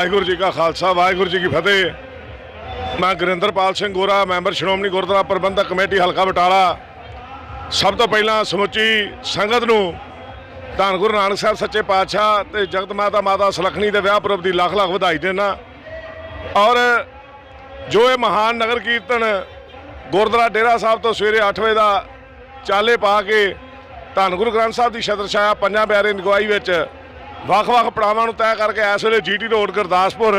ਵਾਹਿਗੁਰੂ ਜੀ ਕਾ ਖਾਲਸਾ, ਵਾਹਿਗੁਰੂ ਜੀ ਕੀ ਫਤਿਹ। ਮੈਂ ਗੁਰਿੰਦਰਪਾਲ ਸਿੰਘ ਗੋਰਾ, ਮੈਂਬਰ ਸ਼੍ਰੋਮਣੀ ਗੁਰਦੁਆਰਾ ਪ੍ਰਬੰਧਕ ਕਮੇਟੀ ਹਲਕਾ ਬਟਾਲਾ। ਸਭ ਤੋਂ ਪਹਿਲਾਂ ਸਮੁੱਚੀ ਸੰਗਤ ਨੂੰ ਧੰਨ ਗੁਰੂ ਨਾਨਕ ਸਾਹਿਬ, ਸੱਚੇ ਪਾਤਸ਼ਾਹ ਤੇ ਜਗਤ ਮਾਤਾ ਮਾਤਾ ਸੁਲੱਖਣੀ ਦੇ ਵਿਆਹ ਪੁਰਬ ਦੀ ਲੱਖ ਲੱਖ ਵਧਾਈ ਦੇਣਾ ਔਰ ਜੋ ਇਹ ਮਹਾਨ ਨਗਰ ਕੀਰਤਨ ਗੁਰਦੁਆਰਾ ਡੇਰਾ ਸਾਹਿਬ ਤੋਂ ਸਵੇਰੇ 8 ਵਜੇ ਦਾ ਚਾਲੇ ਪਾ ਕੇ ਧੰਨ ਗੁਰੂ ਗ੍ਰੰਥ ਸਾਹਿਬ ਦੀ ਛਤਰ ਛਾਇਆ ਪੰਜਾਂ ਪਿਆਰੇ ਨਿਗਵਾਈ ਵਿੱਚ ਵੱਖ-ਵੱਖ ਪੜਾਵਾਂ ਨੂੰ ਤੈਅ ਕਰਕੇ ਇਸ ਵੇਲੇ ਜੀਟੀ ਰੋਡ ਗੁਰਦਾਸਪੁਰ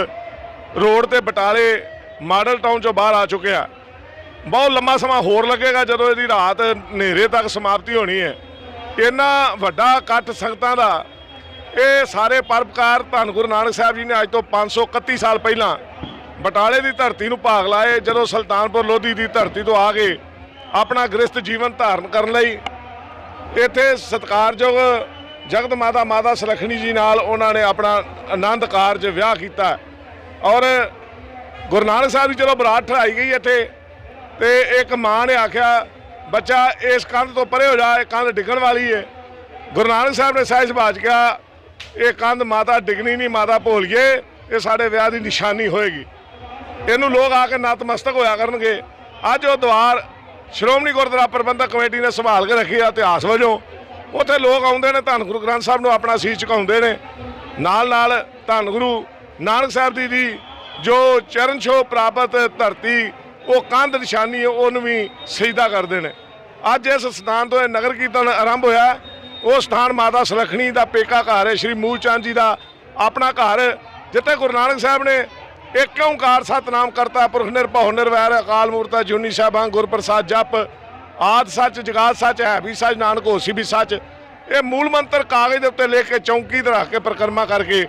ਰੋਡ ਤੇ ਬਟਾਲੇ ਮਾਡਲ ਟਾਊਨ ਚੋਂ ਬਾਹਰ ਆ ਚੁੱਕਿਆ ਬਹੁਤ ਲੰਮਾ ਸਮਾਂ ਹੋਰ ਲੱਗੇਗਾ ਜਦੋਂ ਇਹਦੀ ਰਾਤ ਹਨੇਰੇ ਤੱਕ ਸਮਾਪਤੀ ਹੋਣੀ ਹੈ। ਇੰਨਾ ਵੱਡਾ ਇਕੱਠ ਸੰਗਤਾਂ ਦਾ, ਇਹ ਸਾਰੇ ਪਰਪਕਾਰ ਧੰਨ ਗੁਰੂ ਨਾਨਕ ਸਾਹਿਬ ਜੀ ਨੇ ਅੱਜ ਤੋਂ 531 ਸਾਲ ਪਹਿਲਾਂ ਬਟਾਲੇ ਦੀ ਧਰਤੀ ਨੂੰ ਭਾਗ ਲਾਏ, ਜਦੋਂ ਸੁਲਤਾਨਪੁਰ ਲੋਧੀ ਦੀ ਧਰਤੀ ਤੋਂ ਆ ਕੇ ਆਪਣਾ ਗ੍ਰਸਥ ਜੀਵਨ ਧਾਰਨ ਕਰਨ ਲਈ ਇੱਥੇ ਸਤਿਕਾਰਯੋਗ ਜਗਤ ਮਾਤਾ ਮਾਤਾ ਸੁਲੱਖਣੀ ਜੀ ਨਾਲ ਉਹਨਾਂ ਨੇ ਆਪਣਾ ਆਨੰਦ ਕਾਰਜ ਵਿਆਹ ਕੀਤਾ। ਔਰ ਗੁਰੂ ਨਾਨਕ ਸਾਹਿਬ ਦੀ ਚਲੋ ਬਰਾਤ ਠਰਾਈ ਗਈ ਇੱਥੇ ਤੇ ਇੱਕ ਮਾਂ ਨੇ ਆਖਿਆ, ਬੱਚਾ, ਇਸ ਕੰਧ ਤੋਂ ਪਰੇ ਹੋ ਜਾ, ਇਹ ਕੰਧ ਡਿੱਗਣ ਵਾਲੀ ਹੈ ਗੁਰੂ ਨਾਨਕ ਸਾਹਿਬ ਨੇ ਸਹਿਜ ਬਾਜ ਕਿਹਾ, ਇਹ ਕੰਧ ਮਾਤਾ ਡਿੱਗਣੀ ਨਹੀਂ, ਮਾਤਾ ਭੋਲੀਏ, ਇਹ ਸਾਡੇ ਵਿਆਹ ਦੀ ਨਿਸ਼ਾਨੀ ਹੋਏਗੀ। ਇਹਨੂੰ ਲੋਕ ਆ ਕੇ ਨਤਮਸਤਕ ਹੋਇਆ ਕਰਨਗੇ। ਅੱਜ ਉਹ ਦਵਾਰ ਸ਼੍ਰੋਮਣੀ ਗੁਰਦੁਆਰਾ ਪ੍ਰਬੰਧਕ ਕਮੇਟੀ ਨੇ ਸੰਭਾਲ ਕੇ ਰੱਖੀ ਆ ਇਤਿਹਾਸ ਵਜੋਂ। ਉੱਥੇ ਲੋਕ ਆਉਂਦੇ ਨੇ, ਧੰਨ ਗੁਰੂ ਗ੍ਰੰਥ ਸਾਹਿਬ ਨੂੰ ਆਪਣਾ ਸੀਸ ਝੁਕਾਉਂਦੇ ਨੇ। ਨਾਲ ਨਾਲ ਧੰਨ ਗੁਰੂ ਨਾਨਕ ਸਾਹਿਬ ਜੀ ਦੀ ਜੋ ਚਰਨ ਛੋਹ ਪ੍ਰਾਪਤ ਧਰਤੀ, ਉਹ ਕੰਧ ਨਿਸ਼ਾਨੀ ਹੈ ਉਹਨੂੰ ਵੀ ਸਜਦਾ ਕਰਦੇ ਨੇ। ਅੱਜ ਇਸ ਸਥਾਨ ਤੋਂ ਇਹ ਨਗਰ ਕੀਰਤਨ ਆਰੰਭ ਹੋਇਆ ਉਹ ਸਥਾਨ ਮਾਤਾ ਸੁਲੱਖਣੀ ਦਾ ਪੇਕਾ ਘਰ ਹੈ। ਸ਼੍ਰੀ ਮੂਲ ਚੰਦ ਜੀ ਦਾ ਆਪਣਾ ਘਰ। ਜਿੱਥੇ ਗੁਰੂ ਨਾਨਕ ਸਾਹਿਬ ਨੇ ਇੱਕ ਓੰਕਾਰ ਸਤਨਾਮ ਕਰਤਾ ਪੁਰਖ ਨਿਰਭਉ, ਨਿਰਵੈਰ, ਅਕਾਲ ਮੂਰਤਾ, ਜੁਨੀ ਸਾਹਿਬਾਂ ਗੁਰਪ੍ਰਸਾਦ, ਜਪ ਆਦ ਸੱਚ, ਜਗਾਤ ਸੱਚ, ਹੈ ਵੀ ਸੱਚ, ਨਾਨਕ ਹੋਸੀ ਵੀ ਸੱਚ। ਇਹ ਮੂਲ ਮੰਤਰ ਕਾਗਜ਼ ਦੇ ਉੱਤੇ ਲਿਖ ਕੇ ਚੌਂਕੀ ਤੇ ਰੱਖ ਕੇ ਪ੍ਰਕਰਮਾ ਕਰਕੇ,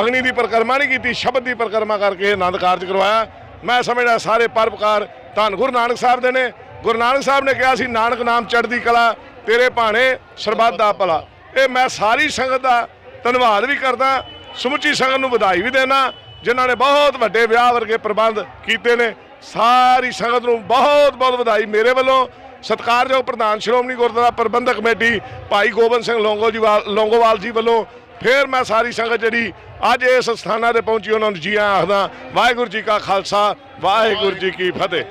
ਅਗਨੀ ਦੀ ਪ੍ਰਕਰਮਾ ਨਹੀਂ ਕੀਤੀ, ਸ਼ਬਦ ਦੀ ਪ੍ਰਕਰਮਾ ਕਰਕੇ ਆਨੰਦ ਕਾਰਜ ਕਰਵਾਇਆ। ਮੈਂ ਸਮਝਦਾ ਸਾਰੇ ਪਰਪਕਾਰ ਧੰਨ ਗੁਰੂ ਨਾਨਕ ਸਾਹਿਬ ਦੇ ਨੇ। ਗੁਰੂ ਨਾਨਕ ਸਾਹਿਬ ਨੇ ਕਿਹਾ ਸੀ, ਨਾਨਕ ਨਾਮ ਚੜ੍ਹਦੀ ਕਲਾ, ਤੇਰੇ ਭਾਣੇ ਸਰਬੱਤ ਦਾ ਭਲਾ। ਇਹ ਮੈਂ ਸਾਰੀ ਸੰਗਤ ਦਾ ਧੰਨਵਾਦ ਵੀ ਕਰਦਾ, ਸਮੁੱਚੀ ਸੰਗਤ ਨੂੰ ਵਧਾਈ ਵੀ ਦੇਣਾ, ਜਿਨ੍ਹਾਂ ਨੇ ਬਹੁਤ ਵੱਡੇ ਵਿਆਹ ਵਰਗੇ ਪ੍ਰਬੰਧ ਕੀਤੇ ਨੇ। ਸਾਰੀ ਸੰਗਤ ਨੂੰ ਬਹੁਤ ਬਹੁਤ ਵਧਾਈ ਮੇਰੇ ਵੱਲੋਂ। ਸਤਿਕਾਰਯੋਗ ਪ੍ਰਧਾਨ ਸ਼੍ਰੋਮਣੀ ਗੁਰਦੁਆਰਾ ਪ੍ਰਬੰਧਕ ਕਮੇਟੀ ਭਾਈ ਗੋਬਿੰਦ ਸਿੰਘ ਲੌਂਗੋ ਜੀ ਵਾਲ- ਲੌਂਗੋਵਾਲ ਜੀ ਵੱਲੋਂ ਫਿਰ ਮੈਂ ਸਾਰੀ ਸੰਗਤ ਜਿਹੜੀ ਅੱਜ ਇਸ ਸਥਾਨਾਂ ਤੇ ਪਹੁੰਚੀ, ਉਹਨਾਂ ਨੂੰ ਜੀ ਆਖਦਾ, ਵਾਹਿਗੁਰੂ ਜੀ ਕਾ ਖਾਲਸਾ, ਵਾਹਿਗੁਰੂ ਜੀ ਕੀ ਫਤਿਹ।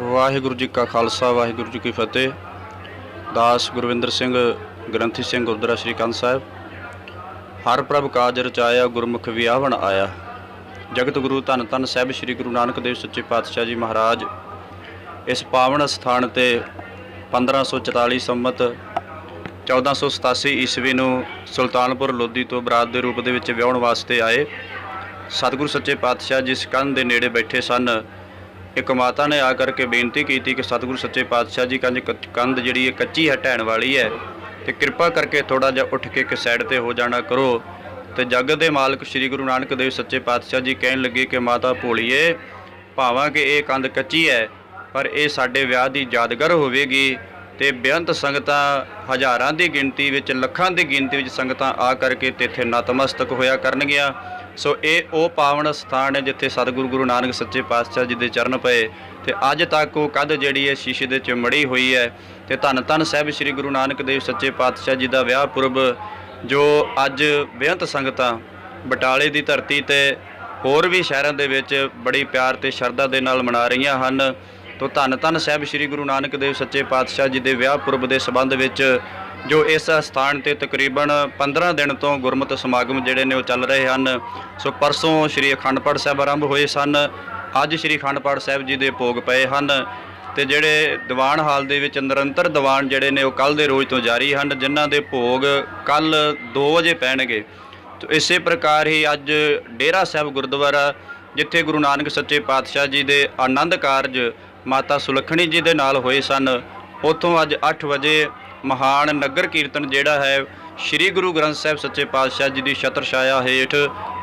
ਵਾਹਿਗੁਰੂ ਜੀ ਕਾ ਖਾਲਸਾ, ਵਾਹਿਗੁਰੂ ਜੀ ਕੀ ਫਤਿਹ। ਦਾਸ ਗੁਰਵਿੰਦਰ ਸਿੰਘ, ਗ੍ਰੰਥੀ ਸਿੰਘ ਗੁਰਦੁਆਰਾ ਸ੍ਰੀ ਕੰਧ ਸਾਹਿਬ। ਹਰ ਪ੍ਰਭ ਕਾਜ ਰਚਾਇਆ, ਗੁਰਮੁਖ ਵਿਆਹਣ ਆਇਆ। ਜਗਤ ਗੁਰੂ ਧੰਨ ਧੰਨ ਸਾਹਿਬ ਸ੍ਰੀ ਗੁਰੂ ਨਾਨਕ ਦੇਵ ਸੱਚੇ ਪਾਤਸ਼ਾਹ ਜੀ ਮਹਾਰਾਜ, ਇਸ ਪਾਵਨ ਸਥਾਨ ਤੇ 1544 ਸੰਮਤ 1487 ਈਸਵੀ ਨੂੰ ਸੁਲਤਾਨਪੁਰ ਲੋਧੀ ਤੋਂ ਬਰਾਤ ਦੇ ਰੂਪ ਦੇ ਵਿੱਚ ਵਿਆਹਣ ਵਾਸਤੇ ਆਏ। ਸਤਿਗੁਰੂ ਸੱਚੇ ਪਾਤਸ਼ਾਹ ਜਿਸ ਕੰਧ ਦੇ ਨੇੜੇ ਬੈਠੇ ਸਨ, ਇੱਕ ਮਾਤਾ ਨੇ ਆ ਕਰਕੇ ਬੇਨਤੀ ਕੀਤੀ ਕਿ ਸਤਿਗੁਰੂ ਸੱਚੇ ਪਾਤਸ਼ਾਹ ਜੀ ਕੰਧ ਕੰਧ ਜਿਹੜੀ ਹੈ ਕੱਚੀ ਹੈ, ਢਹਿਣ ਵਾਲੀ ਹੈ ਤੇ ਕਿਰਪਾ ਕਰਕੇ ਥੋੜਾ ਜਿਹਾ ਉੱਠ ਕੇ ਇੱਕ ਸਾਈਡ ਤੇ ਹੋ ਜਾਣਾ ਕਰੋ। ਤੇ ਜਗਤ ਦੇ ਮਾਲਕ ਸ੍ਰੀ ਗੁਰੂ ਨਾਨਕ ਦੇਵ ਸੱਚੇ ਪਾਤਸ਼ਾਹ ਜੀ ਕਹਿਣ ਲੱਗੇ ਕਿ ਮਾਤਾ ਭੋਲੀਏ, ਭਾਵਾਂ ਕਿ ਇਹ ਕੰਧ ਕੱਚੀ ਹੈ, ਪਰ ਇਹ ਸਾਡੇ ਵਿਆਹ ਦੀ ਯਾਦਗਾਰ ਹੋਵੇਗੀ ਤੇ ਬੇਅੰਤ ਸੰਗਤਾਂ ਹਜ਼ਾਰਾਂ ਦੀ ਗਿਣਤੀ ਵਿੱਚ, ਲੱਖਾਂ ਦੀ ਗਿਣਤੀ ਵਿੱਚ ਸੰਗਤਾਂ ਆ ਕਰਕੇ ਤੇ ਇੱਥੇ ਨਤਮਸਤਕ ਹੋਇਆ ਕਰਨਗੀਆਂ। ਸੋ ਇਹ ਉਹ ਪਾਵਨ ਸਥਾਨ ਹੈ ਜਿੱਥੇ ਸਤਿਗੁਰੂ ਗੁਰੂ ਨਾਨਕ ਸੱਚੇ ਪਾਤਸ਼ਾਹ ਜੀ ਦੇ ਚਰਨ ਪਏ ਤੇ ਅੱਜ ਤੱਕ ਉਹ ਕਦ ਜਿਹੜੀ ਹੈ ਸ਼ੀਸ਼ੇ ਦੇ ਚ ਮੜੀ ਹੋਈ ਹੈ ਤੇ ਧੰਨ ਧੰਨ ਸਾਹਿਬ ਸ੍ਰੀ ਗੁਰੂ ਨਾਨਕ ਦੇਵ ਸੱਚੇ ਪਾਤਸ਼ਾਹ ਜੀ ਦਾ ਵਿਆਹ ਪੁਰਬ ਜੋ ਅੱਜ ਬੇਅੰਤ ਸੰਗਤਾਂ ਬਟਾਲੇ ਦੀ ਧਰਤੀ ਤੇ ਹੋਰ ਵੀ ਸ਼ਹਿਰਾਂ ਦੇ ਵਿੱਚ ਬੜੀ ਪਿਆਰ ਤੇ ਸ਼ਰਧਾ ਦੇ ਨਾਲ ਮਨਾ ਰਹੀਆਂ ਹਨ, ਤੋ ਧੰਨ ਧੰਨ ਸਾਹਿਬ ਸ੍ਰੀ ਗੁਰੂ ਨਾਨਕ ਦੇਵ ਸੱਚੇ ਪਾਤਸ਼ਾਹ ਜੀ ਦੇ ਵਿਆਹ ਪੁਰਬ ਦੇ ਸਬੰਧ ਵਿੱਚ ਜੋ ਇਸ ਸਥਾਨ ਤੇ ਤਕਰੀਬਨ 15 ਦਿਨ ਤੋਂ ਗੁਰਮਤਿ ਸਮਾਗਮ ਜਿਹੜੇ ਨੇ ਉਹ ਚੱਲ ਰਹੇ ਹਨ, ਸੋ ਪਰਸੋਂ ਸ੍ਰੀ ਅਖੰਡ ਪਾਠ ਸਾਹਿਬ ਆਰੰਭ ਹੋਏ ਸਨ, ਅੱਜ ਸ੍ਰੀ ਅਖੰਡ ਪਾਠ ਸਾਹਿਬ ਜੀ ਦੇ ਭੋਗ ਪਏ ਹਨ। ਤੇ ਜਿਹੜੇ ਦੀਵਾਨ ਹਾਲ ਦੇ ਵਿੱਚ ਨਿਰੰਤਰ ਦੀਵਾਨ ਜਿਹੜੇ ਨੇ ਉਹ ਕੱਲ ਦੇ ਰੋਜ਼ ਤੋਂ ਜਾਰੀ ਹਨ, ਜਿਨ੍ਹਾਂ ਦੇ ਭੋਗ ਕੱਲ 2 ਵਜੇ ਪੈਣਗੇ। ਇਸੇ ਪ੍ਰਕਾਰ ਹੀ ਅੱਜ ਡੇਰਾ ਸਾਹਿਬ ਗੁਰਦੁਆਰਾ, ਜਿੱਥੇ ਗੁਰੂ ਨਾਨਕ ਸੱਚੇ ਪਾਤਸ਼ਾਹ ਜੀ ਦੇ ਆਨੰਦ ਕਾਰਜ ਮਾਤਾ ਸੁਲੱਖਣੀ ਜੀ ਦੇ ਨਾਲ ਹੋਏ ਸਨ, ਉੱਥੋਂ ਅੱਜ 8 ਵਜੇ ਮਹਾਨ ਨਗਰ ਕੀਰਤਨ ਜਿਹੜਾ ਹੈ, ਸ੍ਰੀ ਗੁਰੂ ਗ੍ਰੰਥ ਸਾਹਿਬ ਸੱਚੇ ਪਾਤਸ਼ਾਹ ਜੀ ਦੀ ਛਤਰ ਛਾਇਆ ਹੇਠ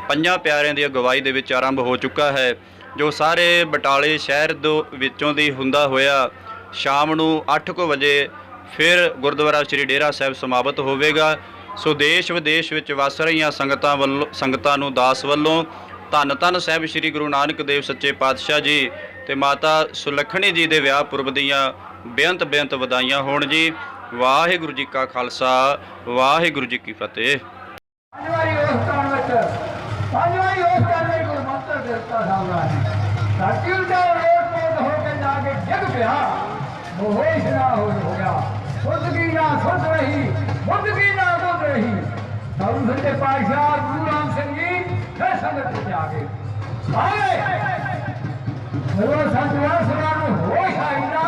ਪੰਜਾਂ ਪਿਆਰਿਆਂ ਦੀ ਅਗਵਾਈ ਦੇ ਵਿੱਚ ਆਰੰਭ ਹੋ ਚੁੱਕਾ ਹੈ। ਜੋ ਸਾਰੇ ਬਟਾਲੇ ਸ਼ਹਿਰ ਦੋ ਵਿੱਚੋਂ ਦੀ ਹੁੰਦਾ ਹੋਇਆ, ਸ਼ਾਮ ਨੂੰ 8:00 ਵਜੇ ਫਿਰ ਗੁਰਦੁਆਰਾ ਸ੍ਰੀ ਡੇਰਾ ਸਾਹਿਬ ਸਮਾਪਤ ਹੋਵੇਗਾ। ਸੋ ਦੇਸ਼ ਵਿਦੇਸ਼ ਵਿੱਚ ਵਸ ਰਹੀਆਂ ਸੰਗਤਾਂ ਵੱਲੋਂ, ਸੰਗਤਾਂ ਨੂੰ ਦਾਸ ਵੱਲੋਂ ਧੰਨ ਧੰਨ ਸਾਹਿਬ ਸ੍ਰੀ ਗੁਰੂ ਨਾਨਕ ਦੇਵ ਸੱਚੇ ਪਾਤਸ਼ਾਹ ਜੀ ਤੇ ਮਾਤਾ ਸੁਲੱਖਣੀ ਜੀ ਦੇ ਵਿਆਹ ਪੁਰਬ ਦੀਆਂ ਬੇਅੰਤ ਬੇਅੰਤ ਵਧਾਈਆਂ ਹੋਣ ਜੀ। ਵਾਹਿਗੁਰੂ ਜੀ ਕਾ ਖਾਲਸਾ, ਵਾਹਿਗੁਰੂ ਜੀ ਕੀ ਫਤਿਹ। ਪੰਜ ਉਸ ਵਿੱਚ ਪੰਜ ਉਸ ਵਿੱਚ ਕੋਈ ਦਿੱਤਾ ਸਾਹਮਣਾ ਹੈ ਧਰਤੀ ਉਲਟਾ ਹੋ ਕੇ ਜਾ ਕੇ ਡਿੱਗ ਪਿਆ। ਮੋਹੇਸ਼ ਨਾ ਹੋ ਗਿਆ ਸੁੱਧ ਨਾ ਸੁੱਧ ਰਹੀ ਬੁੱਧ ਨਾ ਬੁੱਧ ਰਹੀ। ਸਾਧੂ ਸੱਚੇ ਪਾਤਸ਼ਾਹ ਗੁਰੂ ਰਾਮ ਸਿੰਘ ਜੀ ਫਿਰ ਸੰਗਤ ਵਿੱਚ ਆ ਗਏ ਆਏ। ਜਦੋਂ ਸੰਤਵਾ ਸਭਾ ਨੂੰ ਹੋਸ਼ ਆਈ ਨਾ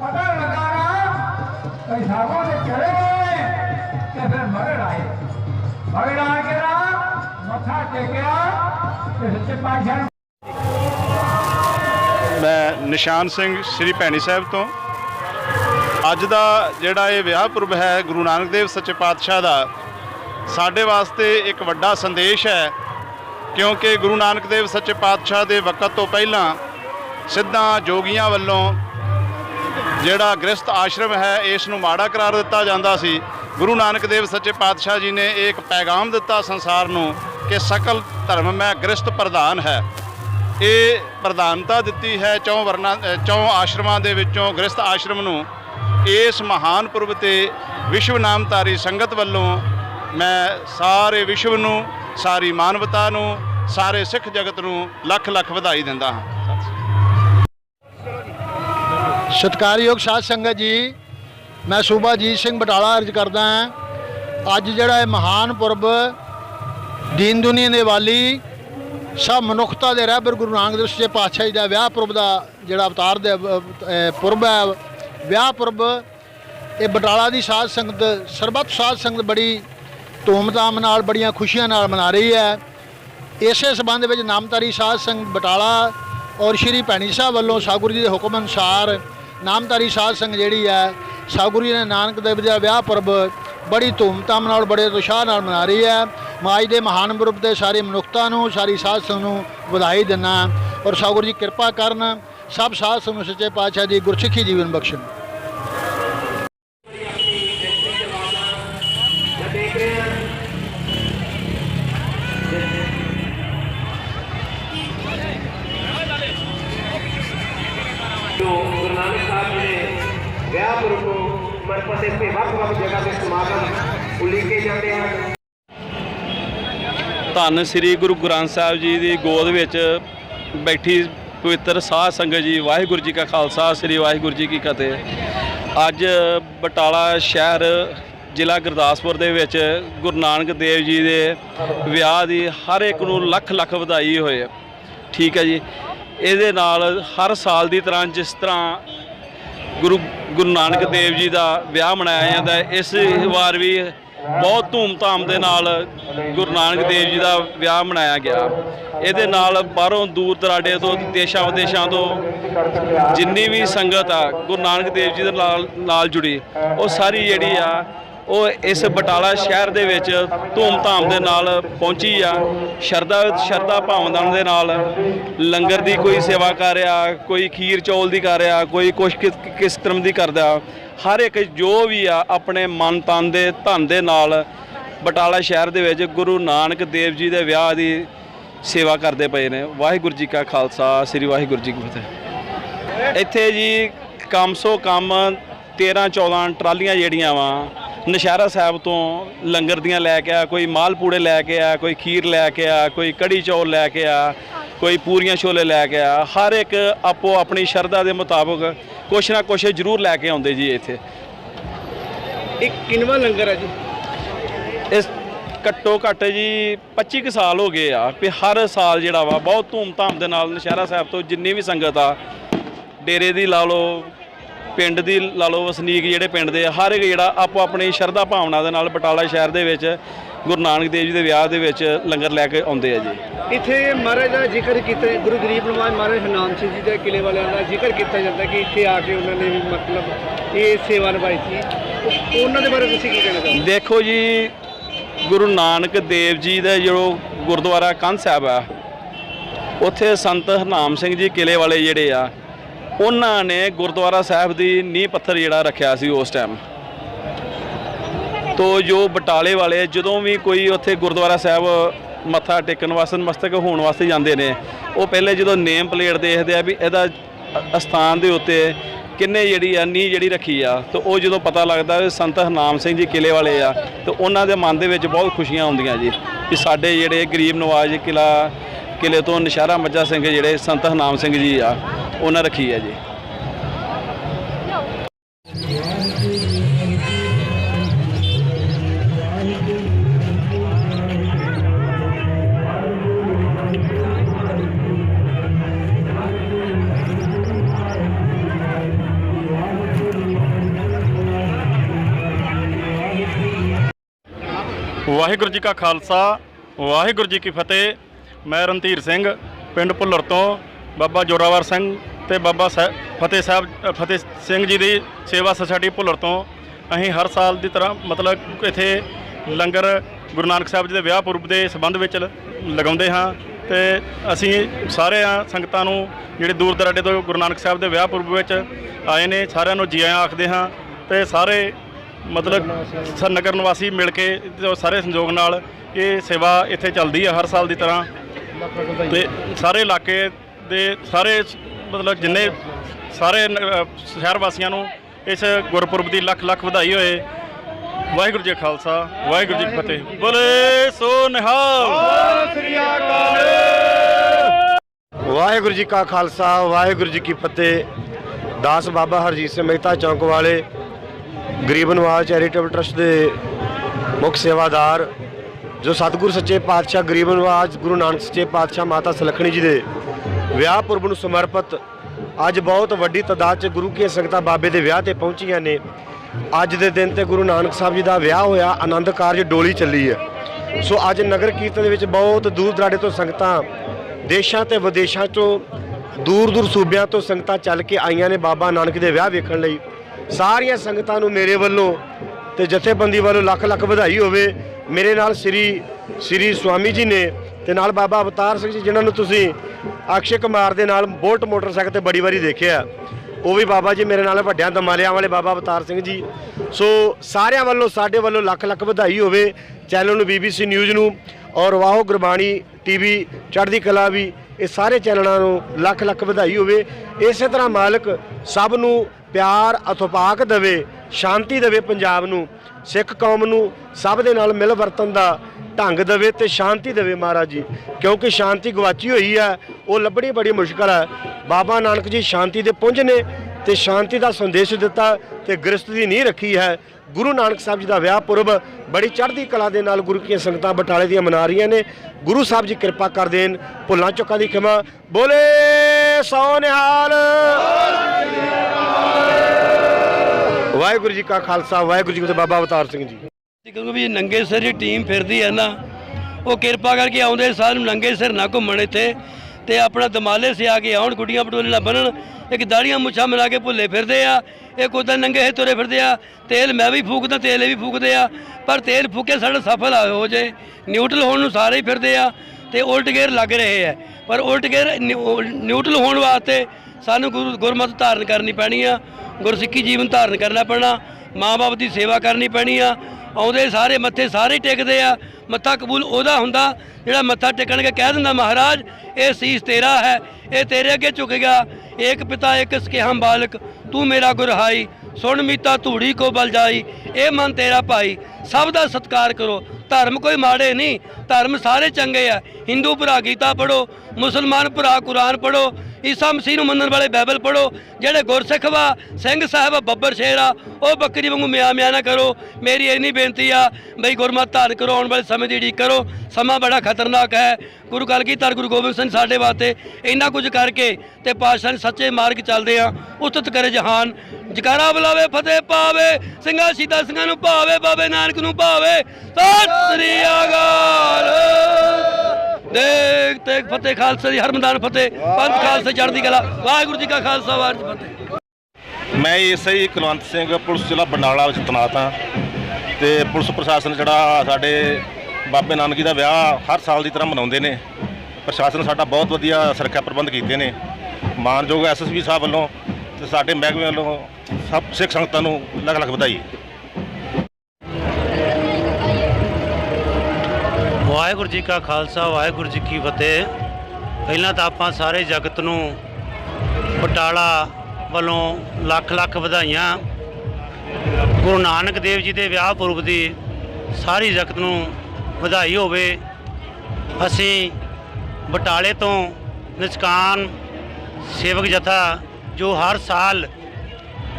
ਪਤਾ ਲੱਗਾ ਨਾ ਕਈ ਸਾਗੋਂ ਦੇ ਚਲੇ ਗਏ ਤੇ ਫਿਰ ਮਗਰ ਆਏ। ਮਗਰ ਆ ਕੇ ਨਾ ਮੱਥਾ ਟੇਕਿਆ ਤੇ ਸੱਚੇ ਪਾਤਸ਼ਾਹ ਨੂੰ ਮੈਂ ਨਿਸ਼ਾਨ ਸਿੰਘ ਸ੍ਰੀ ਭੈਣੀ ਸਾਹਿਬ ਤੋਂ। ਅੱਜ ਦਾ ਜਿਹੜਾ ਇਹ ਵਿਆਹ ਪੁਰਬ ਹੈ, ਗੁਰੂ ਨਾਨਕ ਦੇਵ ਸੱਚੇ ਪਾਤਸ਼ਾਹ ਦਾ, ਸਾਡੇ ਵਾਸਤੇ ਇੱਕ ਵੱਡਾ ਸੰਦੇਸ਼ ਹੈ, ਕਿਉਂਕਿ ਗੁਰੂ ਨਾਨਕ ਦੇਵ ਸੱਚੇ ਪਾਤਸ਼ਾਹ ਦੇ ਵਕਤ ਤੋਂ ਪਹਿਲਾਂ ਸਿੱਧਾਂ ਜੋਗੀਆਂ ਵੱਲੋਂ ਜਿਹੜਾ ਗ੍ਰਸਥ ਆਸ਼ਰਮ ਹੈ, ਇਸ ਨੂੰ ਮਾੜਾ ਕਰਾਰ ਦਿੱਤਾ ਜਾਂਦਾ ਸੀ। ਗੁਰੂ ਨਾਨਕ ਦੇਵ ਸੱਚੇ ਪਾਤਸ਼ਾਹ ਜੀ ਨੇ ਇਹ ਇੱਕ ਪੈਗਾਮ ਦਿੱਤਾ ਸੰਸਾਰ ਨੂੰ ਕਿ ਸਕਲ ਧਰਮ ਮੈਂ ਗ੍ਰਸਥ ਪ੍ਰਧਾਨ ਹੈ। ਇਹ ਪ੍ਰਧਾਨਤਾ ਦਿੱਤੀ ਹੈ ਚੌ ਵਰਨਾ ਅ, ਚੌ ਆਸ਼ਰਮਾਂ ਦੇ ਵਿੱਚੋਂ ਗ੍ਰਸਥ ਆਸ਼ਰਮ ਨੂੰ। ਇਸ ਮਹਾਨ ਪੁਰਬ ਤੇ ਵਿਸ਼ਵ ਨਾਮਧਾਰੀ ਸੰਗਤ ਵੱਲੋਂ ਮੈਂ ਸਾਰੇ ਵਿਸ਼ਵ ਨੂੰ ਸਾਰੀ ਮਾਨਵਤਾ ਨੂੰ ਸਾਰੇ ਸਿੱਖ ਜਗਤ ਨੂੰ ਲੱਖ ਲੱਖ ਵਧਾਈ ਦਿੰਦਾ ਹਾਂ। ਸਤਿਕਾਰਯੋਗ ਸਾਧ ਸੰਗਤ ਜੀ ਮੈਂ ਸੂਬਾ ਜੀਤ ਸਿੰਘ ਬਟਾਲਾ ਅਰਜ ਕਰਦਾ ਹਾਂ ਅੱਜ ਜਿਹੜਾ ਇਹ ਮਹਾਨ ਪੁਰਬ ਦੀਨ ਦੁਨੀਆ ਦੇ ਵਾਲੀ ਸਭ ਮਨੁੱਖਤਾ ਦੇ ਰਹਿਬਰ ਗੁਰੂ ਨਾਨਕ ਦੇਵ ਜੀ ਪਾਤਸ਼ਾਹ ਜੀ ਦਾ ਵਿਆਹ ਪੁਰਬ ਦਾ ਜਿਹੜਾ ਅਵਤਾਰ ਦੇ ਪੁਰਬ ਹੈ, ਵਿਆਹ ਪੁਰਬ, ਇਹ ਬਟਾਲਾ ਦੀ ਸਾਧ ਸੰਗਤ, ਸਰਬੱਤ ਸਾਧ ਸੰਗਤ ਬੜੀ ਧੂਮਧਾਮ ਨਾਲ, ਬੜੀਆਂ ਖੁਸ਼ੀਆਂ ਨਾਲ ਮਨਾ ਰਹੀ ਹੈ। ਇਸੇ ਸਬੰਧ ਵਿੱਚ ਨਾਮਧਾਰੀ ਸਾਧ ਸੰਗਤ ਬਟਾਲਾ ਔਰ ਸ਼੍ਰੀ ਭੈਣੀ ਸਾਹਿਬ ਵੱਲੋਂ ਸਾਗੁਰੂ ਜੀ ਦੇ ਹੁਕਮ ਅਨੁਸਾਰ ਨਾਮਧਾਰੀ ਸਾਧ ਸੰਗਤ ਜਿਹੜੀ ਹੈ, ਸਾਗੁਰੂ ਜੀ ਨੇ ਨਾਨਕ ਦੇਵ ਜੀ ਦਾ ਵਿਆਹ ਪੁਰਬ ਬੜੀ ਧੂਮਧਾਮ ਨਾਲ, ਬੜੇ ਉਤਸ਼ਾਹ ਨਾਲ ਮਨਾ ਰਹੀ ਹੈ। ਮਾਜ ਦੇ ਮਹਾਨ ਪੁਰਬ ਤੇ ਸਾਰੀ ਮਨੁੱਖਤਾ ਨੂੰ, ਸਾਰੀ ਸਾਧ ਸੰਗਤ ਨੂੰ ਵਧਾਈ ਦਿੰਦਾ ਔਰ ਸਾਗੁਰੂ ਜੀ ਕਿਰਪਾ ਕਰਨ, ਸਭ ਸਾਧ ਨੂੰ ਸੱਚੇ ਪਾਤਸ਼ਾਹ ਦੀ ਗੁਰਸਿੱਖੀ ਜੀਵਨ ਬਖਸ਼ਣ। ਨੂੰ ਇੱਥੇ ਵੱਖ-ਵੱਖ ਜਗ੍ਹਾ ਤੇ ਸਮਾਗਮ ਉਲੀਕੇ ਜਾਂਦੇ ਹਨ। ਧੰਨ ਸ੍ਰੀ ਗੁਰੂ ਗ੍ਰੰਥ ਸਾਹਿਬ ਜੀ ਦੀ ਗੋਦ ਵਿੱਚ ਬੈਠੀ ਪਵਿੱਤਰ ਸਾਧ ਸੰਗਤ ਜੀ, ਵਾਹਿਗੁਰੂ ਜੀ ਕਾ ਖਾਲਸਾ, ਸ੍ਰੀ ਵਾਹਿਗੁਰੂ ਜੀ ਕੀ ਫਤਿਹ। ਅੱਜ ਬਟਾਲਾ ਸ਼ਹਿਰ ਜ਼ਿਲ੍ਹਾ ਗੁਰਦਾਸਪੁਰ ਦੇ ਵਿੱਚ ਗੁਰੂ ਨਾਨਕ ਦੇਵ ਜੀ ਦੇ ਵਿਆਹ ਦੀ ਹਰ ਇੱਕ ਨੂੰ ਲੱਖ ਲੱਖ ਵਧਾਈ ਹੋਏ। ਠੀਕ ਹੈ ਜੀ। ਇਹਦੇ ਨਾਲ ਹਰ ਸਾਲ ਦੀ ਤਰ੍ਹਾਂ ਜਿਸ ਤਰ੍ਹਾਂ ਗੁਰੂ ਗੁਰੂ ਨਾਨਕ ਦੇਵ ਜੀ ਦਾ ਵਿਆਹ ਮਨਾਇਆ ਜਾਂਦਾ ਹੈ। ਇਸ ਵਾਰ ਵੀ ਬਹੁਤ ਧੂਮ-ਧਾਮ ਦੇ ਨਾਲ ਗੁਰੂ ਨਾਨਕ ਦੇਵ ਜੀ ਦਾ ਵਿਆਹ ਮਨਾਇਆ ਗਿਆ। ਇਹਦੇ ਨਾਲ ਬਾਹਰੋਂ ਦੂਰ ਦਰਾਡੇ ਤੋਂ, ਦੇਸ਼ਾਂ ਵਿਦੇਸ਼ਾਂ ਤੋਂ ਜਿੰਨੀ ਵੀ ਸੰਗਤ ਆ, ਗੁਰੂ ਨਾਨਕ ਦੇਵ ਜੀ ਦੇ ਨਾਲ ਨਾਲ ਜੁੜੀ, ਉਹ ਸਾਰੀ ਜਿਹੜੀ ਆ ਉਹ ਇਸ ਬਟਾਲਾ ਸ਼ਹਿਰ ਦੇ ਵਿੱਚ ਧੂਮ-ਧਾਮ ਦੇ ਨਾਲ ਪਹੁੰਚੀ ਆ। ਸ਼ਰਧਾ ਸ਼ਰਧਾ ਭਾਵਨਾ ਦੇ ਨਾਲ ਲੰਗਰ ਦੀ ਕੋਈ ਸੇਵਾ ਕਰ ਰਿਹਾ, ਕੋਈ ਖੀਰ ਚੌਲ ਦੀ ਕਰ ਰਿਹਾ, ਕੋਈ ਕੁਛ ਕਿਸ ਕਿਸ ਤਰ੍ਹਾਂ ਦੀ ਕਰਦਾ। ਹਰ ਇੱਕ ਜੋ ਵੀ ਆ, ਆਪਣੇ ਮਨ ਤਨ ਦੇ, ਧਨ ਦੇ ਨਾਲ ਬਟਾਲਾ ਸ਼ਹਿਰ ਦੇ ਵਿੱਚ ਗੁਰੂ ਨਾਨਕ ਦੇਵ ਜੀ ਦੇ ਵਿਆਹ ਦੀ ਸੇਵਾ ਕਰਦੇ ਪਏ ਨੇ। ਵਾਹਿਗੁਰੂ ਜੀ ਕਾ ਖਾਲਸਾ, ਸ੍ਰੀ ਵਾਹਿਗੁਰੂ ਜੀ ਕੀ ਫਤਿਹ। ਇੱਥੇ ਜੀ ਕਮ ਸੋ ਕਮ 13 14 ਟਰਾਲੀਆਂ ਜਿਹੜੀਆਂ ਵਾ ਨਸ਼ਹਿਰਾ ਸਾਹਿਬ ਤੋਂ ਲੰਗਰ ਦੀਆਂ ਲੈ ਕੇ ਆ ਕੋਈ ਮਾਲਪੂੜੇ ਲੈ ਕੇ ਆ ਕੋਈ ਖੀਰ ਲੈ ਕੇ ਆ ਕੋਈ ਕੜੀ ਚੌਲ ਲੈ ਕੇ ਆ ਕੋਈ ਪੂਰੀਆਂ ਛੋਲੇ ਲੈ ਕੇ ਆ ਹਰ ਇੱਕ ਆਪੋ ਆਪਣੀ ਸ਼ਰਧਾ ਦੇ ਮੁਤਾਬਕ ਕੁਛ ਨਾ ਕੁਛ ਜ਼ਰੂਰ ਲੈ ਕੇ ਆਉਂਦੇ ਜੀ ਇੱਥੇ। ਇੱਕ ਕਿੰਨਵਾ ਲੰਗਰ ਹੈ ਜੀ? ਇਸ ਘੱਟੋ ਘੱਟ ਜੀ 25 ਕੁ ਸਾਲ ਹੋ ਗਏ ਆ ਵੀ ਹਰ ਸਾਲ ਜਿਹੜਾ ਵਾ ਬਹੁਤ ਧੂਮ-ਧਾਮ ਦੇ ਨਾਲ ਨਸ਼ਹਿਰਾ ਸਾਹਿਬ ਤੋਂ ਜਿੰਨੀ ਵੀ ਸੰਗਤ ਆ ਡੇਰੇ ਦੀ ਲਾ ਲਓ ਪਿੰਡ ਦੀ ਲਾ ਲਓ ਵਸਨੀਕ ਜਿਹੜੇ ਪਿੰਡ ਦੇ ਆ, ਹਰ ਇੱਕ ਜਿਹੜਾ ਆਪੋ ਆਪਣੀ ਸ਼ਰਧਾ ਭਾਵਨਾ ਦੇ ਨਾਲ ਬਟਾਲਾ ਸ਼ਹਿਰ ਦੇ ਵਿੱਚ ਗੁਰੂ ਨਾਨਕ ਦੇਵ ਜੀ ਦੇ ਵਿਆਹ ਦੇ ਵਿੱਚ ਲੰਗਰ ਲੈ ਕੇ ਆਉਂਦੇ ਆ ਜੀ। ਇੱਥੇ ਮਹਾਰਾਜ ਦਾ ਜ਼ਿਕਰ ਕੀਤਾ ਗੁਰੂ ਗਰੀਬ ਨਿਵਾਜ ਮਹਾਰਾਜ ਹਰਨਾਮ ਸਿੰਘ ਜੀ ਦੇ ਕਿਲੇ ਵਾਲਿਆਂ ਦਾ ਜ਼ਿਕਰ ਕੀਤਾ ਜਾਂਦਾ ਕਿ ਇੱਥੇ ਆ ਕੇ ਉਹਨਾਂ ਨੇ ਵੀ ਮਤਲਬ ਇਹ ਸੇਵਾ ਨਿਭਾਈ ਸੀ। ਉਹ- ਉਹਨਾਂ ਦੇ ਬਾਰੇ ਤੁਸੀਂ ਕੀ ਕਹਿਣਾ ਚਾਹੋਗੇ? ਦੇਖੋ ਜੀ ਗੁਰੂ ਨਾਨਕ ਦੇਵ ਜੀ ਦਾ ਜੋ ਗੁਰਦੁਆਰਾ ਕੰਧ ਸਾਹਿਬ ਆ ਉੱਥੇ ਸੰਤ ਹਰਨਾਮ ਸਿੰਘ ਜੀ ਕਿਲੇ ਵਾਲੇ ਜਿਹੜੇ ਆ ਉਹਨਾਂ ਨੇ ਗੁਰਦੁਆਰਾ ਸਾਹਿਬ ਦੀ ਨੀਂਹ ਪੱਥਰ ਜਿਹੜਾ ਰੱਖਿਆ ਸੀ ਉਸ ਟਾਈਮ ਤੋ ਜੋ ਬਟਾਲੇ ਵਾਲੇ ਜਦੋਂ ਵੀ ਕੋਈ ਉੱਥੇ ਗੁਰਦੁਆਰਾ ਸਾਹਿਬ ਮੱਥਾ ਟੇਕਣ ਵਾਸਤੇ ਮਸਤਕ ਹੋਣ ਵਾਸਤੇ ਜਾਂਦੇ ਨੇ, ਉਹ ਪਹਿਲੇ ਜਦੋਂ ਨੇਮ ਪਲੇਟ ਦੇਖਦੇ ਆ ਵੀ ਇਹਦਾ ਅਸਥਾਨ ਦੇ ਉੱਤੇ ਕਿੰਨੇ ਜਿਹੜੀ ਆ ਨੀ ਜਿਹੜੀ ਰੱਖੀ ਆ, ਤੇ ਉਹ ਜਦੋਂ ਪਤਾ ਲੱਗਦਾ ਵੀ ਸੰਤ ਹਰਨਾਮ ਸਿੰਘ ਜੀ ਕਿਲੇ ਵਾਲੇ ਆ, ਤੇ ਉਹਨਾਂ ਦੇ ਮਨ ਦੇ ਵਿੱਚ ਬਹੁਤ ਖੁਸ਼ੀਆਂ ਹੁੰਦੀਆਂ ਜੀ ਕਿ ਸਾਡੇ ਜਿਹੜੇ ਗਰੀਬ ਨਵਾਜ ਕਿਲਾ ਕਿਲੇ ਤੋਂ ਨਸ਼ਹਿਰਾ ਮੱਜਾ ਸਿੰਘ ਜਿਹੜੇ ਸੰਤ ਹਰਨਾਮ ਸਿੰਘ ਜੀ ਆ, ਉਹਨਾਂ ਰੱਖੀ ਹੈ ਜੀ। ਵਾਹਿਗੁਰੂ ਜੀ ਕਾ ਖਾਲਸਾ, ਵਾਹਿਗੁਰੂ ਜੀ ਕੀ ਫਤਿਹ। ਮੈਂ ਰਣਧੀਰ ਸਿੰਘ, ਪਿੰਡ ਭੁੱਲਰ ਤੋਂ ਬਾਬਾ ਜੋਰਾਵਰ ਸਿੰਘ ਤੇ ਬਾਬਾ ਸਾਹਿਬ ਫਤਿਹ ਸਾਹਿਬ ਫਤਿਹ ਸਿੰਘ ਜੀ ਦੀ ਸੇਵਾ ਸੁਸਾਇਟੀ ਭੁੱਲਰ ਤੋਂ। ਅਸੀਂ ਹਰ ਸਾਲ ਦੀ ਤਰ੍ਹਾਂ ਮਤਲਬ ਇੱਥੇ ਲੰਗਰ ਗੁਰੂ ਨਾਨਕ ਸਾਹਿਬ ਜੀ ਦੇ ਵਿਆਹ ਪੁਰਬ ਦੇ ਸੰਬੰਧ ਵਿੱਚ ਲ- ਲਗਾਉਂਦੇ ਹਾਂ ਤੇ ਅਸੀਂ ਸਾਰੇ ਸੰਗਤਾਂ ਨੂੰ ਜਿਹੜੇ ਦੂਰ ਦਰਾਡੇ ਤੋਂ ਗੁਰੂ ਨਾਨਕ ਸਾਹਿਬ ਦੇ ਵਿਆਹ ਪੁਰਬ ਵਿੱਚ ਆਏ ਨੇ, ਸਾਰਿਆਂ ਨੂੰ ਜੀ ਆਇਆਂ ਆਖਦੇ ਹਾਂ ਤੇ ਸਾਰੇ ਮਤਲਬ ਨਗਰ ਨਿਵਾਸੀ ਮਿਲ ਕੇ ਸਾਰੇ ਸੰਯੋਗ ਨਾਲ ਇਹ ਸੇਵਾ ਇੱਥੇ ਚੱਲਦੀ ਹੈ ਹਰ ਸਾਲ ਦੀ ਤਰ੍ਹਾਂ। ਤੇ ਸਾਰੇ ਇਲਾਕੇ ਦੇ ਸਾਰੇ ਮਤਲਬ ਜਿੰਨੇ ਸਾਰੇ ਸ਼ਹਿਰ ਵਾਸੀਆਂ ਨੂੰ ਇਸ ਗੁਰਪੁਰਬ ਦੀ ਲੱਖ ਲੱਖ ਵਧਾਈ ਹੋਏ। ਵਾਹਿਗੁਰੂ ਜੀ ਖਾਲਸਾ, ਵਾਹਿਗੁਰੂ ਜੀ ਕੀ ਫਤਿਹ। ਬੋਲੇ ਸੋ ਨਿਹਾਲ। ਵਾਹਿਗੁਰੂ ਜੀ ਕਾ ਖਾਲਸਾ, ਵਾਹਿਗੁਰੂ ਜੀ ਕੀ ਫਤਿਹ। ਦਾਸ ਬਾਬਾ ਹਰਜੀਤ ਸਿੰਘ ਮਹਿਤਾ ਚੌਂਕ ਵਾਲੇ ਗਰੀਬ ਨਵਾਜ਼ ਚੈਰੀਟੇਬਲ ਟਰਸਟ ਦੇ ਮੁੱਖ ਸੇਵਾਦਾਰ ਜੋ ਸਤਿਗੁਰੂ ਸੱਚੇ ਪਾਤਸ਼ਾਹ ਗਰੀਬ ਨਵਾਜ਼ ਗੁਰੂ ਨਾਨਕ ਸੱਚੇ ਪਾਤਸ਼ਾਹ ਮਾਤਾ ਸੁਲੱਖਣੀ ਜੀ ਦੇ ਵਿਆਹ ਪੁਰਬ ਨੂੰ ਸਮਰਪਿਤ ਅੱਜ ਬਹੁਤ ਵੱਡੀ ਤਾਦਾਦ 'ਚ ਗੁਰੂ ਕੀ ਸੰਗਤਾਂ ਬਾਬੇ ਦੇ ਵਿਆਹ ਤੇ ਪਹੁੰਚੀਆਂ ਨੇ। ਅੱਜ ਦੇ ਦਿਨ ਤੇ ਗੁਰੂ ਨਾਨਕ ਸਾਹਿਬ ਜੀ ਦਾ ਵਿਆਹ ਹੋਇਆ, ਆਨੰਦ ਕਾਰਜ ਡੋਲੀ ਚੱਲੀ ਹੈ। ਸੋ ਅੱਜ ਨਗਰ ਕੀਰਤਨ ਦੇ ਵਿੱਚ ਬਹੁਤ ਦੂਰ ਦਰਾਡੇ ਤੋਂ ਸੰਗਤਾਂ ਦੇਸ਼ਾਂ ਤੇ ਵਿਦੇਸ਼ਾਂ ਤੋਂ ਦੂਰ ਦੂਰ ਸੂਬਿਆਂ ਤੋਂ ਸੰਗਤਾਂ ਚੱਲ ਕੇ ਆਈਆਂ ਨੇ ਬਾਬਾ ਨਾਨਕ ਦੇ ਵਿਆਹ ਵੇਖਣ ਲਈ। ਸਾਰੀਆਂ ਸੰਗਤਾਂ ਨੂੰ ਮੇਰੇ ਵੱਲੋਂ ਤੇ ਜਥੇਬੰਦੀ ਵੱਲੋਂ ਲੱਖ ਲੱਖ ਵਧਾਈ ਹੋਵੇ। ਮੇਰੇ ਨਾਲ ਸ੍ਰੀ ਸ੍ਰੀ ਸੁਆਮੀ ਜੀ ਨੇ ਤੇ ਨਾਲ ਬਾਬਾ ਅਵਤਾਰ ਸਿੰਘ ਜੀ, ਜਿਨ੍ਹਾਂ ਨੂੰ ਤੁਸੀਂ ਅਕਸ਼ੇ ਕੁਮਾਰ ਦੇ ਨਾਲ ਬੋਲਟ ਮੋਟਰਸਾਈਕਲ ਤੇ ਬੜੀ ਵਾਰੀ ਦੇਖਿਆ, ਉਹ ਵੀ ਬਾਬਾ ਜੀ ਮੇਰੇ ਨਾਲ ਵੱਡਿਆਂ ਦਮਾਲਿਆਂ ਵਾਲੇ ਬਾਬਾ ਅਵਤਾਰ ਸਿੰਘ ਜੀ। ਸੋ ਸਾਰਿਆਂ ਵੱਲੋਂ, ਸਾਡੇ ਵੱਲੋਂ ਲੱਖ ਲੱਖ ਵਧਾਈ ਹੋਵੇ। ਚੈਨਲ ਨੂੰ ਬੀਬੀਸੀ ਨਿਊਜ਼ ਨੂੰ ਔਰ ਵਾਹੋ ਗੁਰਬਾਣੀ ਟੀਵੀ ਚੜ੍ਹਦੀ ਕਲਾ ਵੀ, ਇਹ ਸਾਰੇ ਚੈਨਲਾਂ ਨੂੰ ਲੱਖ ਲੱਖ ਵਧਾਈ ਹੋਵੇ। ਇਸੇ ਤਰ੍ਹਾਂ ਮਾਲਕ ਸਭ ਨੂੰ ਪਿਆਰ, ਅਥੋਪਾਕ ਦੇਵੇ, ਸ਼ਾਂਤੀ ਦੇਵੇ ਪੰਜਾਬ ਨੂੰ। ਸਿੱਖ ਕੌਮ ਨੂੰ ਸਭ ਦੇ ਨਾਲ ਮਿਲ ਵਰਤਨ ਦਾ ਢੰਗ ਦੇਵੇ ਤੇ ਸ਼ਾਂਤੀ ਦੇਵੇ ਮਹਾਰਾਜ ਜੀ। ਕਿਉਂਕਿ ਸ਼ਾਂਤੀ ਗਵਾਚੀ ਹੋਈ ਹੈ ਉਹ ਲੱਭਣੀ ਬੜੀ ਮੁਸ਼ਕਲ ਹੈ ਬਾਬਾ ਨਾਨਕ ਜੀ ਸ਼ਾਂਤੀ ਦੇ ਪੁੰਜ ਨੇ ਤੇ ਸ਼ਾਂਤੀ ਦਾ ਸੰਦੇਸ਼ ਦਿੱਤਾ ਤੇ ਗ੍ਰਸਤ ਦੀ ਨੀਂਹ ਰੱਖੀ ਹੈ। ਗੁਰੂ ਨਾਨਕ ਸਾਹਿਬ ਜੀ ਦਾ ਵਿਆਹ ਪੁਰਬ ਬੜੀ ਚੜ੍ਹਦੀ ਕਲਾ ਦੇ ਨਾਲ ਗੁਰੂ ਕੀਆਂ ਸੰਗਤਾਂ ਬਟਾਲੇ ਦੀਆਂ ਮਨਾ ਰਹੀਆਂ ਨੇ। ਗੁਰੂ ਸਾਹਿਬ ਜੀ ਕਿਰਪਾ ਕਰ ਦੇਣ, ਭੁੱਲਾਂ ਚੁੱਕਾਂ ਦੀ ਖਿਮਾ। ਬੋਲੇ ਸੋ ਨਿਹਾਲ। ਵਾਹਿਗੁਰੂ ਜੀ ਕਾ ਖਾਲਸਾ, ਵਾਹਿਗੁਰੂ ਜੀ ਕੀ ਫਤਿਹ। ਬਾਬਾ ਅਵਤਾਰ ਸਿੰਘ ਜੀ। ਕਿਉਂਕਿ ਵੀ ਨੰਗੇ ਸਿਰ ਦੀ ਟੀਮ ਫਿਰਦੀ ਹੈ ਨਾ, ਉਹ ਕਿਰਪਾ ਕਰਕੇ ਆਉਂਦੇ ਸਾਰ ਨੰਗੇ ਸਿਰ ਨਾ ਘੁੰਮਣ ਇੱਥੇ ਤੇ ਆਪਣਾ ਦਮਾਲੇ ਸੇ ਆ ਕੇ ਆਉਣ, ਗੁੱਡੀਆਂ ਪਟੋਲੇ ਨਾ ਬਣਨ ਇੱਕ ਦਾੜੀਆਂ ਮੁੱਛਾਂ ਮਿਲਾ ਕੇ ਭੁੱਲੇ ਫਿਰਦੇ ਆ, ਇਹ ਕੋਦਾਂ ਨੰਗੇ ਹੀ ਤੁਰੇ ਫਿਰਦੇ ਆ, ਤੇਲ ਮੈਂ ਵੀ ਫੂਕਦਾ, ਤੇਲ ਇਹ ਵੀ ਫੂਕਦੇ ਆ, ਪਰ ਤੇਲ ਫੂਕੇ ਸਾਡਾ ਸਫਲ ਆ, ਹੋ ਜੇ ਨਿਊਟਰਲ ਹੋਣ ਨੂੰ ਸਾਰੇ ਹੀ ਫਿਰਦੇ ਆ ਤੇ ਉਲਟ ਗੇਅਰ ਲੱਗ ਰਹੇ ਆ, ਪਰ ਉਲਟ ਗੇਅਰ ਨਿਊ- ਨਿਊਟਰਲ ਹੋਣ ਵਾਸਤੇ ਸਾਨੂੰ ਗੁਰੂ ਗੁਰਮਤਿ ਧਾਰਨ ਕਰਨੀ ਪੈਣੀ ਆ, ਗੁਰਸਿੱਖੀ ਜੀਵਨ ਧਾਰਨ ਕਰਨਾ ਪੈਣਾ, ਮਾਂ-ਬਾਪ ਦੀ ਸੇਵਾ ਕਰਨੀ ਪੈਣੀ ਆ, ਆਉਂਦੇ ਸਾਰੇ ਮੱਥੇ ਸਾਰੇ ਟੇਕਦੇ ਆ, ਮੱਥਾ ਕਬੂਲ ਉਹਦਾ ਹੁੰਦਾ, ਜਿਹੜਾ ਮੱਥਾ ਟੇਕਣ ਕੇ ਕਹਿ ਦਿੰਦਾ, ਮਹਾਰਾਜ, ਇਹ ਸੀਸ ਤੇਰਾ ਹੈ, ਇਹ ਤੇਰੇ ਅੱਗੇ ਝੁਕੇਗਾ ਏਕ ਪਿਤਾ ਇੱਕ ਸਕੇਹਮ ਬਾਲਕ, ਤੂੰ ਮੇਰਾ ਗੁਰਹਾਈ, ਸੁਣ ਮੀਤਾ ਧੂੜੀ ਕੋ ਬਲ ਜਾਈ, ਇਹ ਮਨ ਤੇਰਾ ਭਾਈ, ਸਭ ਦਾ ਸਤਿਕਾਰ ਕਰੋ, ਧਰਮ ਕੋਈ ਮਾੜੇ ਨਹੀਂ, ਧਰਮ ਸਾਰੇ ਚੰਗੇ ਆ, ਹਿੰਦੂ ਭਰਾ ਗੀਤਾ ਪੜੋ ਮੁਸਲਮਾਨ ਭਰਾ ਕੁਰਾਨ ਪੜੋ ਈਸਾ ਮਸੀਹ ਨੂੰ ਮੰਨਣ ਵਾਲੇ ਬਾਈਬਲ ਪੜੋ ਜਿਹੜੇ ਗੁਰਸਿੱਖ ਵਾ, ਸਿੰਘ ਸਾਹਿਬ, ਬੱਬਰ ਸ਼ੇਰ ਆ, ਉਹ ਬੱਕਰੀ ਵਾਂਗੂ ਮਿਆ ਮਿਆ ਨਾ ਕਰੋ। ਮੇਰੀ ਇੰਨੀ ਬੇਨਤੀ ਆ ਬਈ ਗੁਰਮਤਿ ਧਾਰਨ ਕਰੋ ਆਉਣ ਵਾਲੇ ਸਮੇਂ ਦੀ ਉਡੀਕ ਕਰੋ। ਸਮਾਂ ਬੜਾ ਖਤਰਨਾਕ ਹੈ। ਗੁਰੂ ਕਲਗੀਧਰ ਗੁਰੂ ਗੋਬਿੰਦ ਸਿੰਘ ਸਾਡੇ ਵਾਸਤੇ ਇੰਨਾ ਕੁਝ ਕਰਕੇ ਤੇ ਪਾਤਸ਼ਾਹ ਨੇ ਸੱਚੇ ਮਾਰਗ ਚੱਲਦੇ ਆ। ਉਤਤ ਕਰੇ ਜਹਾਨ। ਜਕਾਰਾ ਬੁਲਾਵੇ, ਫਤਿਹ ਪਾਵੇ ਸਿੰਘਾਂ ਸ਼ਹੀਦਾਂ ਸਿੰਘਾਂ ਨੂੰ ਭਾਵੇ, ਬਾਬੇ ਨਾਨਕ ਨੂੰ ਭਾਵੇ। ਸਤਿ ਸ੍ਰੀ ਅਕਾਲ। ਦੇਖ ਤੇ ਫਤਿਹ ਖਾਲਸਾ ਦੀ ਹਰਮੰਦਾਨ ਫਤਿਹ ਪੰਥ ਖਾਲਸਾ ਚੜ੍ਹਦੀ ਕਲਾ ਵਾਹਿਗੁਰੂ ਜੀ ਕਾ ਖਾਲਸਾ ਵਾਹਿਗੁਰੂ ਜੀ ਫਤਿਹ। ਮੈਂ ਹੀ ਕੁਲਵੰਤ ਸਿੰਘ ਪੁਲਿਸ ਜ਼ਿਲ੍ਹਾ ਬਰਨਾਲਾ ਵਿੱਚ ਤੈਨਾਤ ਹਾਂ ਤੇ ਪੁਲਿਸ ਪ੍ਰਸ਼ਾਸਨ ਜਿਹੜਾ ਸਾਡੇ ਬਾਬੇ ਨਾਨਕ ਦਾ ਵਿਆਹ ਹਰ ਸਾਲ ਦੀ ਤਰ੍ਹਾਂ ਮਨਾਉਂਦੇ ਨੇ। ਪ੍ਰਸ਼ਾਸਨ ਸਾਡਾ ਬਹੁਤ ਵਧੀਆ ਸੁਰੱਖਿਆ ਪ੍ਰਬੰਧ ਕੀਤੇ ਨੇ। ਮਾਨਯੋਗ ਐਸਐਸਪੀ ਸਾਹਿਬ ਵੱਲੋਂ ਤੇ ਸਾਡੇ ਮਹਿਕਮੇ ਵੱਲੋਂ ਸਭ ਸਿੱਖ ਸੰਗਤਾਂ ਨੂੰ ਲੱਖ ਲੱਖ ਵਧਾਈ। ਵਾਹਿਗੁਰੂ ਜੀ ਕਾ ਖਾਲਸਾ, ਵਾਹਿਗੁਰੂ ਜੀ ਕੀ ਫਤਿਹ। ਪਹਿਲਾਂ ਤਾਂ ਆਪਾਂ ਸਾਰੇ ਜਗਤ ਨੂੰ ਬਟਾਲਾ ਵੱਲੋਂ ਲੱਖ ਲੱਖ ਵਧਾਈਆਂ। ਗੁਰੂ ਨਾਨਕ ਦੇਵ ਜੀ ਦੇ ਵਿਆਹ ਪੁਰਬ ਦੀ ਸਾਰੀ ਜਗਤ ਨੂੰ ਵਧਾਈ ਹੋਵੇ। ਅਸੀਂ ਬਟਾਲੇ ਤੋਂ ਨਿਸਕਾਨ ਸੇਵਕ ਜਥਾ, ਜੋ ਹਰ ਸਾਲ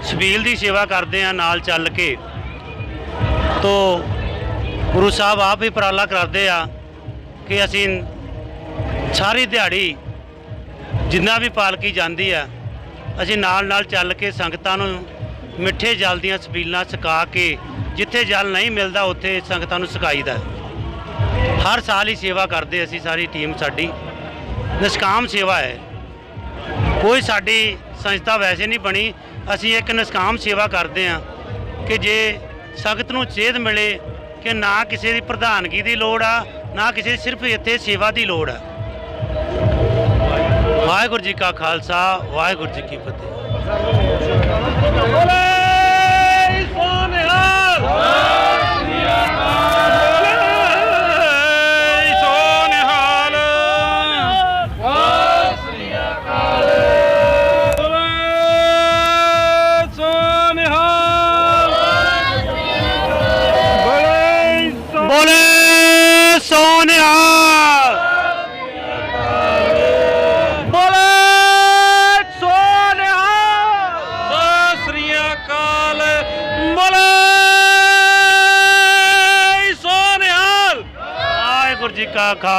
ਸਬੀਲ ਦੀ ਸੇਵਾ ਕਰਦੇ ਆ ਨਾਲ ਚੱਲ ਕੇ, ਤੋਂ ਗੁਰੂ ਸਾਹਿਬ ਆਪ ਹੀ ਉਪਰਾਲਾ ਕਰਦੇ ਆ। ਕਿ ਅਸੀਂ ਸਾਰੀ ਦਿਹਾੜੀ ਜਿੰਨਾ ਵੀ ਪਾਲਕੀ ਜਾਂਦੀ ਆ, ਅਸੀਂ ਨਾਲ ਨਾਲ ਚੱਲ ਕੇ ਸੰਗਤਾਂ ਨੂੰ ਮਿੱਠੇ ਜਲ ਦੀਆਂ ਸਬੀਲਾਂ ਸੁਕਾ ਕੇ ਜਿੱਥੇ ਜਲ ਨਹੀਂ ਮਿਲਦਾ, ਉੱਥੇ ਸੰਗਤਾਂ ਨੂੰ ਸਕਾਈਦਾ ਹਰ ਸਾਲ ਹੀ ਸੇਵਾ ਕਰਦੇ ਅਸੀਂ ਸਾਰੀ ਟੀਮ ਸਾਡੀ। ਨਿਸ਼ਕਾਮ ਸੇਵਾ ਹੈ। ਕੋਈ ਸਾਡੀ ਸੰਸਥਾ ਵੈਸੇ ਨਹੀਂ ਬਣੀ, ਅਸੀਂ ਇੱਕ ਨਿਸ਼ਕਾਮ ਸੇਵਾ ਕਰਦੇ ਹਾਂ ਕਿ ਜੇ ਸੰਗਤ ਨੂੰ ਸੇਧ ਮਿਲੇ ਕਿ ਨਾ ਕਿਸੇ ਦੀ ਪ੍ਰਧਾਨਗੀ ਦੀ ਲੋੜ ਆ ਨਾ ਕਿਸੇ ਸਿਰਫ ਇੱਥੇ ਸੇਵਾ ਦੀ ਲੋੜ ਹੈ। ਵਾਹਿਗੁਰੂ ਜੀ ਕਾ ਖਾਲਸਾ, ਵਾਹਿਗੁਰੂ ਜੀ ਕੀ ਫਤਿਹ। ਬੋਲੇ